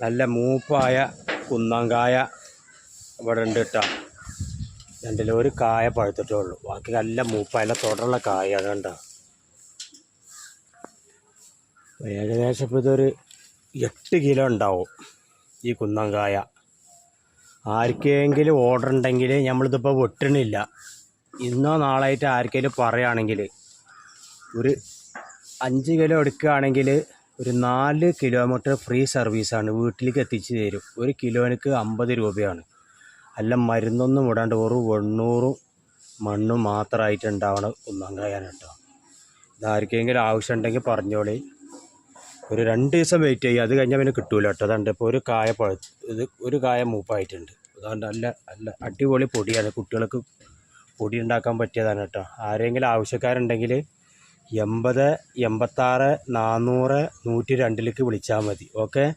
നല്ല മൂപ്പായ കുന്നങ്കായ ഇവിടെ ഉണ്ട് കേട്ടോ. രണ്ടിൽ ഒരു കായ പഴുത്തിട്ടേ ഉള്ളൂ. ബാക്കി നല്ല മൂപ്പായ തുടരുള്ള കായ കായാണ് കണ്ടോ? ഏകദേശം ഇപ്പോൾ ഇതൊരു എട്ട് കിലോ ഉണ്ടാവും ഈ കുന്നങ്കായ. ആർക്കെങ്കിലും ഓർഡർ ഉണ്ടെങ്കിൽ നമ്മളിതിപ്പോൾ വെട്ടണില്ല. ഇന്നോ നാളായിട്ട് ആർക്കെങ്കിലും പറയുകയാണെങ്കിൽ ഒരു അഞ്ച് കിലോ എടുക്കുകയാണെങ്കിൽ ഒരു നാല് കിലോമീറ്റർ ഫ്രീ സർവീസാണ് വീട്ടിലേക്ക് എത്തിച്ച് തരും. ഒരു കിലോയ്ക്ക് അമ്പത് രൂപയാണ്. അല്ല മരുന്നൊന്നും വിടാണ്ട് ഒരു എണ്ണൂറും മണ്ണും മാത്രമായിട്ട് ഉണ്ടാവണ കുന്നങ്കായാണ് കേട്ടോ. ഇതാർക്കെങ്കിലും ആവശ്യമുണ്ടെങ്കിൽ പറഞ്ഞോളി. ഒരു രണ്ട് ദിവസം വെയിറ്റ് ചെയ്യുക അത് കഴിഞ്ഞാൽ പിന്നെ കിട്ടൂല കേട്ടോ. അതുകൊണ്ട് ഇപ്പോൾ ഒരു കായ പഴ ഇത് ഒരു കായ മൂപ്പായിട്ടുണ്ട്. അതുകൊണ്ട് നല്ല നല്ല അടിപൊളി പൊടിയാണ്. കുട്ടികൾക്ക് പൊടി ഉണ്ടാക്കാൻ പറ്റിയതാണ് കേട്ടോ. ആരെങ്കിലും ആവശ്യക്കാരുണ്ടെങ്കിൽ എൺപത് എൺപത്താറ് നാന്നൂറ് നൂറ്റി രണ്ടിലേക്ക് വിളിച്ചാൽ മതി. ഓക്കെ?